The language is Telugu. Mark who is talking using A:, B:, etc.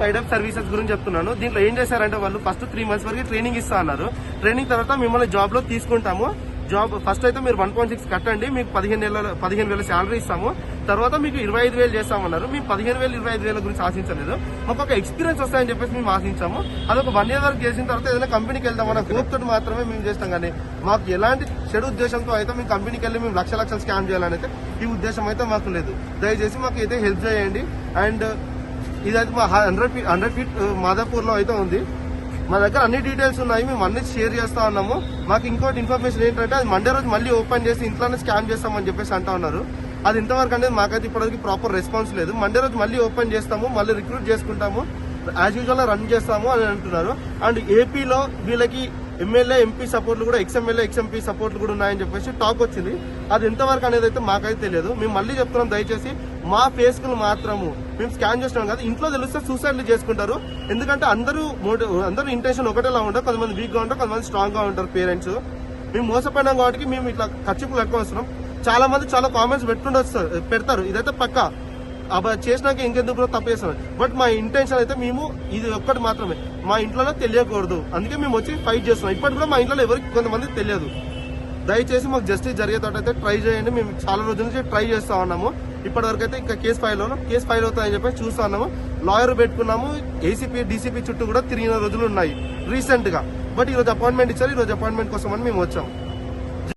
A: టైడ్ అప్ సర్వీసెస్ గురించి చెప్తున్నాను. దీంట్లో ఏం చేశారంటే వాళ్ళు ఫస్ట్ త్రీ మంత్స్ వరకు ట్రైనింగ్ ఇస్తా అన్నారు. ట్రైనింగ్ తర్వాత మిమ్మల్ని జాబ్లో తీసుకుంటాము. జాబ్ ఫస్ట్ అయితే మీరు వన్ పాయింట్ సిక్స్ కట్టండి. మీకు పదిహేను నెలల పదిహేను వేల శాలరీ ఇస్తాము. తర్వాత మీకు ఇరవై ఐదు వేలు చేస్తామన్నారు. మేము పదిహేను వేలు ఇరవై ఐదు వేల గురించి ఆశించలేదు. మాకు ఒక ఎక్స్పీరియన్స్ వస్తాయని చెప్పేసి మేము ఆశించాము. అదొక వన్ ఇయర్ వరకు చేసిన తర్వాత ఏదైనా కంపెనీకి వెళ్దాం గ్రూప్ తోటి మాత్రమే మేము చేస్తాం. కానీ మాకు ఎలాంటి చెడు ఉద్దేశంతో అయితే మేము కంపెనీకి వెళ్ళి మేము లక్ష లక్షలు స్కామ్ చేయాలని అయితే ఈ ఉద్దేశం అయితే మాకు లేదు. దయచేసి మాకు అయితే హెల్ప్ చేయండి. అండ్ ఇది మా హండ్రెడ్ ఫీట్ హండ్రెడ్ ఫీట్ మాదాపూర్లో అయితే ఉంది. మా దగ్గర అన్ని డీటెయిల్స్ ఉన్నాయి మేము అన్ని షేర్ చేస్తా ఉన్నాము. మాకు ఇంకోటి ఇన్ఫర్మేషన్ ఏంటంటే అది మండే రోజు మళ్ళీ ఓపెన్ చేసి ఇంట్లోనే స్కామ్ చేస్తామని చెప్పేసి అంటా ఉన్నారు. అది ఇంతవరకు అనేది మాకైతే ఇప్పటివరకు ప్రాపర్ రెస్పాన్స్ లేదు. మండే రోజు మళ్ళీ ఓపెన్ చేస్తాము మళ్ళీ రిక్రూట్ చేసుకుంటాము. యాజ్ యూజువల్ రన్ చేస్తాము అని అంటున్నారు. అండ్ ఏపీలో వీళ్ళకి ఎమ్మెల్యే ఎంపీ సపోర్ట్లు కూడా ఎక్స్ఎమ్మెల్యే ఎక్స్ఎంపీ సపోర్ట్లు కూడా ఉన్నాయని చెప్పేసి టాక్ వచ్చింది. అది ఎంతవరకు అనేది అయితే మాకైతే తెలియదు. మేము మళ్ళీ చెప్తున్నాం దయచేసి మా ఫేస్కు మాత్రము మేము స్కాన్ చేస్తున్నాం కదా ఇంట్లో తెలిస్తే సూసైడ్లు చేసుకుంటారు. ఎందుకంటే అందరూ అందరూ ఇంటెన్షన్ ఒకటేలా ఉంటారు కొంతమంది వీక్గా ఉంటారు కొంతమంది స్ట్రాంగ్గా ఉంటారు పేరెంట్స్ మేము మోసపోయినాం కాబట్టి మేము ఇట్లా ఖర్చు ఎక్కువ వస్తున్నాం. చాలా మంది చాలా కామెంట్స్ పెట్టుండొచ్చు పెడతారు. ఇదైతే పక్కా. చేసినాక ఇంకెందుకు బ్రో తప్పు చేస్తాం బట్ మా ఇంటెన్షన్ అయితే మేము ఇది ఒక్కటి మాత్రమే. మా ఇంట్లో తెలియకూడదు. అందుకే మేము వచ్చి ఫైట్ చేస్తున్నాం. ఇప్పటి కూడా మా ఇంట్లో ఎవరికి కొంతమంది తెలియదు. దయచేసి మాకు జస్టిస్ జరిగేటట్టు అయితే ట్రై చేయండి. మేము చాలా రోజుల నుంచి ట్రై చేస్తా ఉన్నాము. ఇప్పటి వరకు అయితే ఇంకా కేసు ఫైల్ కేసు ఫైల్ అవుతాయని చెప్పి చూస్తా ఉన్నాము. లాయర్ పెట్టుకున్నాము. ఏసీపీ డీసీపీ చుట్టూ కూడా తిరిగిన రోజులు ఉన్నాయి. రీసెంట్గా. బట్ ఈ రోజు అపాయింట్మెంట్ ఇచ్చారు. ఈ రోజు అపాయింట్మెంట్ కోసం అని మేము వచ్చాము